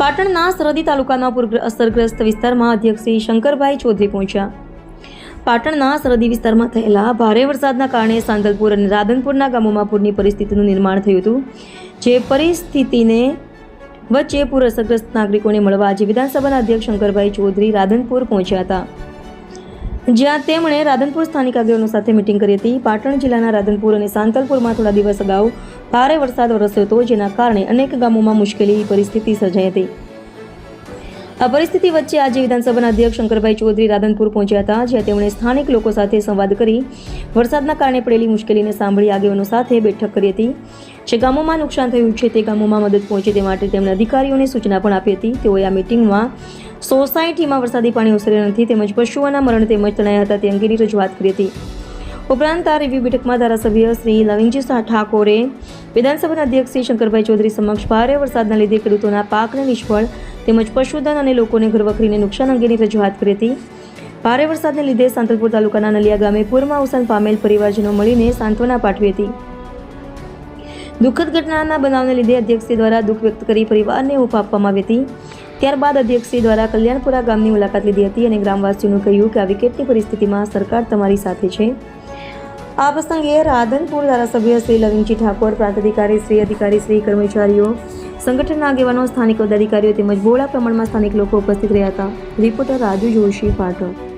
પાટણના સરહદી તાલુકાના પૂર અસરગ્રસ્ત વિસ્તારમાં અધ્યક્ષ શ્રી શંકરભાઈ ચૌધરી પહોંચ્યા. પાટણના સરહદી વિસ્તારમાં થયેલા ભારે વરસાદના કારણે સાંતલપુર અને રાધનપુરના ગામોમાં પૂરની પરિસ્થિતિનું નિર્માણ થયું હતું, જે પરિસ્થિતિને વચ્ચે પૂર અસરગ્રસ્ત નાગરિકોને મળવા આજે વિધાનસભાના અધ્યક્ષ શંકરભાઈ ચૌધરી રાધનપુર પહોંચ્યા હતા. જ્યાં તેમણે રાધનપુર સ્થાનિક આગેવાનો સાથે મિટિંગ કરી હતી. પાટણ જિલ્લાના રાધનપુર અને સાંતલપુરમાં થોડા દિવસ અગાઉ ભારે વરસાદ વરસ્યો હતો, જેના કારણે અનેક ગામોમાં મુશ્કેલી પરિસ્થિતિ સર્જાઈ હતી. આ પરિસ્થિતિ વચ્ચે આજે વિધાનસભાના અધ્યક્ષ શંકરભાઈ ચૌધરી રાધનપુર પહોંચ્યા હતા, જ્યાં તેમણે સ્થાનિક લોકો સાથે સંવાદ કરી વરસાદના કારણે પડેલી મુશ્કેલીને સાંભળી આગેવાનો સાથે બેઠક કરી હતી. જે ગામોમાં નુકસાન થયું છે તે ગામોમાં મદદ પહોંચે તે માટે તેમણે અધિકારીઓને સૂચના પણ આપી હતી. તેઓએ આ મિટિંગમાં સોસાયટીમાં વરસાદી પાણી ઓસર્યા નથી, તેમજ પશુઓના મરણ તેમજ તણાયા હતા તે અંગેની રજૂઆત કરી હતી. ઉપરાંત આ રિવ્યુ બેઠકમાં ધારાસભ્ય શ્રી લવિંગજી ઠાકોરે વિધાનસભાના અધ્યક્ષ શ્રી શંકરભાઈ ચૌધરી સમક્ષ ભારે વરસાદના લીધે ખેડૂતોના પાકને નિષ્ફળ તેમજ પશુધન અને લોકોને ઘરવખરીને નુકસાન અંગેની રજૂઆત કરી હતી. ભારે વરસાદને લીધે સાંતલપુર તાલુકાના નલિયા ગામે પૂરમાં અવસાન પામેલ પરિવારજનો મળીને સાંત્વના પાઠવી હતી. દુઃખદ ઘટનાના બનાવને લીધે અધ્યક્ષ દ્વારા દુઃખ વ્યક્ત કરી પરિવારને ઊપ આપવામાં આવી હતી. ત્યારબાદ અધ્યક્ષશ્રી દ્વારા કલ્યાણપુરા ગામની મુલાકાત લીધી હતી અને ગ્રામવાસીઓનું કહ્યું કે આ વિકેટની પરિસ્થિતિમાં સરકાર તમારી સાથે છે. આ પ્રસંગે રાધનપુર ધારાસભ્ય શ્રી લવિંગજી ઠાકોર પ્રાંત અધિકારી શ્રી અધિકારી શ્રી, કર્મચારીઓ, સંગઠનના આગેવાનો, સ્થાનિક પદાધિકારીઓ તેમજ બહોળા પ્રમાણમાં સ્થાનિક લોકો ઉપસ્થિત રહ્યા હતા. રિપોર્ટર રાજુ જોશી, પાટણ.